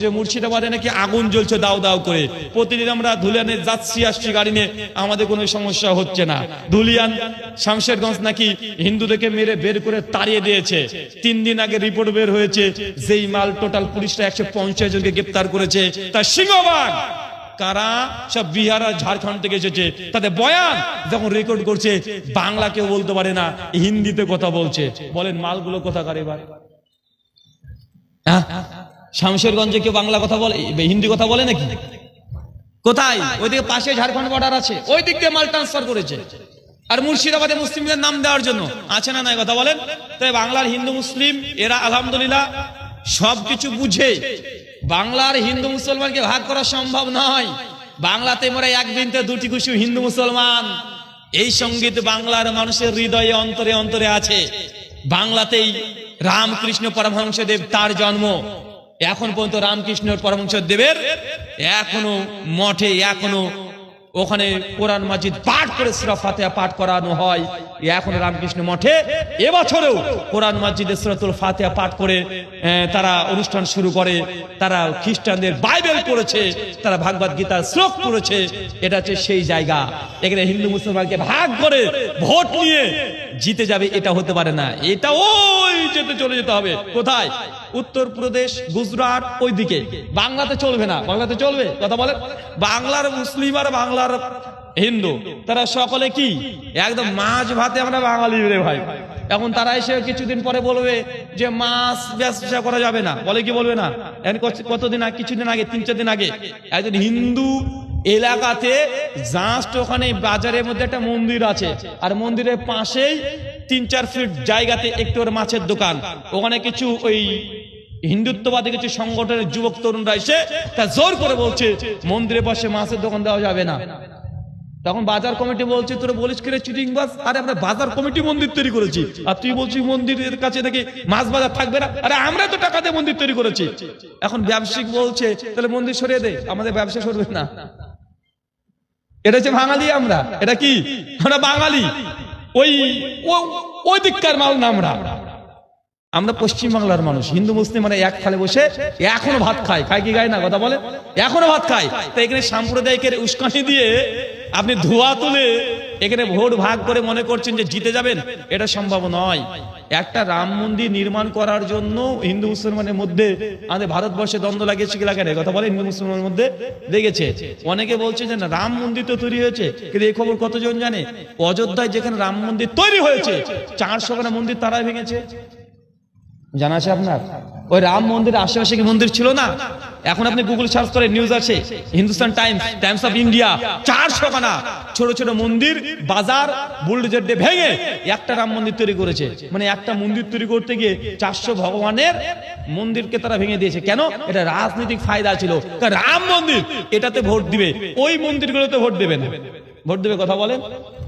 যে মুর্শিদাবাদে নাকি আগুন জ্বলছে দাও দাও করে। প্রতিদিন আমরা ধুলিয়ানে যাচ্ছি, আসছি গাড়ি নিয়ে, আমাদের কোনো সমস্যা হচ্ছে না। ধুলিয়ান, শামশেরগঞ্জ নাকি হিন্দুদেরকে মেরে বের করে তাড়িয়ে দিয়েছে। তিন দিন আগে রিপোর্ট বের হয়েছে, যেই মাল টোটাল পুলিশরা একশো পঞ্চাশ জনকে গ্রেপ্তার করেছে। তার সিংহবাগ, কারা? সব বিহার আর ঝাড়খণ্ড থেকে এসেছে। তাদের বয়ান যখন রেকর্ড করছে, বাংলা কেউ বলতে পারে না, হিন্দিতে কথা বলছে। বলেন, মালগুলো কোথাকার এবার? হ্যাঁ? শামশেরগঞ্জে কেউ বাংলা কথা বলে হিন্দি কথা বলে নাকি? কোথায়? ওইদিকে পাশে ঝাড়খণ্ড বর্ডার আছে। ওই দিক দিয়ে মাল ট্রান্সফার করেছে। আর মুর্শিদাবাদে মুসলিমদের নাম দেওয়ার জন্য আছে না নাই কথা বলেন? তাই বাংলার হিন্দু মুসলিম, এরা আলহামদুলিল্লাহ সবকিছু বুঝে। বাংলার হিন্দু মুসলমানকে ভাগ করা সম্ভব নয়। বাংলাতে মোরা একদিনতে দুটি খুশি হিন্দু মুসলমান। এই সংগীত বাংলার মানুষের হৃদয়ে অন্তরে অন্তরে আছে। বাংলাতেই রামকৃষ্ণ পরমহংসদেব তার জন্ম। এখন পর্যন্ত রামকৃষ্ণ পরমহংস দেবের। এখনও মঠে, এখনও ওখানে কোরআন মাজিদ পাঠ করে সুরা ফাতিহা পাঠ করানো হয়। এখন রামকৃষ্ণ মঠে। এবছরেও কোরআন মাজিদের সুরাতুল ফাতিহা পাঠ করে তারা অনুষ্ঠান শুরু করে। তারা খ্রিস্টানদের বাইবেল পড়েছে, তারা ভাগবত গীতার শ্লোক পড়েছে। এটা হচ্ছে সেই জায়গা। এখানে হিন্দু মুসলমানকে ভাগ করে ভোট নিয়ে জিতে যাবে, এটা হতে পারে না। এটা ওই যেতে চলে যেতে হবে। কোথায়? উত্তরপ্রদেশ গুজরাট ওই দিকে বাংলাতে চলবে না। বাংলাতে চলবে? কথা বলে? বাংলার মুসলিম আর বাংলার হিন্দু। তারা সকলে কি? একদম মাছ ভাতে আমরা বাঙালি রে ভাই। এখন তারা এসে কিছুদিন পরে বলবে যে মাছ ব্যবসা করা যাবে না। বলে কি বলবে না? কতদিন আগে, কিছুদিন আগে, তিন, চার দিন আগে একজন হিন্দু এলাকাতে জাস্ট ওখানে বাজারের মধ্যে একটা মন্দির আছে। আর মন্দিরের পাশেই তিন, চার ফিট জায়গাতে একটু মাছের দোকান। ওখানে কিছু ওই হিন্দুত্ববাদী কিছু সংগঠনের যুবক তরুণরা এসে তা জোর করে বলছে মন্দিরের পাশে মাছের দোকান দেওয়া যাবে না। তখন বাজার কমিটি বলছে, তোরা বলিস করে চিটিং বাস? আরে আমরা বাজার কমিটি মন্দির তৈরি করেছি। আর তুই বলছিস মন্দিরের কাছে নাকি মাছ বাজার থাকবে না? আরে আমরা তো টাকা দিয়ে মন্দির তৈরি করেছি। এখন ব্যবসায়িক বলছে, তাহলে মন্দির সরিয়ে দে, আমাদের ব্যবসা সরবে না। এটা হচ্ছে বাঙালি আমরা। এটা কি? আমরা বাঙালি। ওই ওই দিককার মাল না আমরা। আমরা পশ্চিম বাংলার মানুষ, হিন্দু, মুসলিম মানে এক থালে বসে এখনও ভাত খায় খায় কি গায় না? কথা বলে? এখনও ভাত খায় তো এখানে সাম্প্রদায়িকের উস্কানি দিয়ে আপনি ধোয়া তুলে এখানে ভোট ভাগ করে মনে করছেন যে জিতে যাবেন, এটা সম্ভব নয়। একটা রাম মন্দির নির্মাণ করার জন্য হিন্দু, মুসলমানের মধ্যে আমাদের ভারতবর্ষে দ্বন্দ্ব লাগিয়েছে কি লাগে? কথা বলে? হিন্দু, মুসলমানের মধ্যে লেগেছে। অনেকে বলছে যে রাম মন্দির তো তৈরি হয়েছে, কিন্তু এই খবর কতজন জানে? অযোধ্যায় যেখানে রাম মন্দির তৈরি হয়েছে, চারশো খানা মন্দির তারাই ভেঙেছে। জানা আছে আপনার? ওই রাম মন্দিরের আশেপাশে কি মন্দির ছিল না? এখন আপনি গুগল সার্চ করে নিউজ আছে Hindustan Times Times of India চারশো খানা ছোট ছোট মন্দির, বাজার বুলডোজার দিয়ে ভেঙে একটা রাম মন্দির তৈরি করেছে। মানে একটা মন্দির তৈরি করতে গিয়ে চারশো ভগবানের মন্দিরকে তারা ভেঙে দিয়েছে। কেন? এটা রাজনৈতিক ফায়দা ছিল। রাম মন্দির, এটাতে ভোট দিবে। ওই মন্দিরগুলোতে ভোট দেবে না ভোট দেবে কথা বলেন।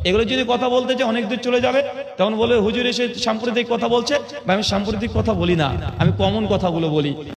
এগুলো যদি কথা বলতে যে অনেক দূর চলে যাবে, তখন বলে হুজুর এসে সাম্প্রতিক কথা বলছে বা আমি সাম্প্রতিক কথা বলি না, আমি কমন কথাগুলো বলি।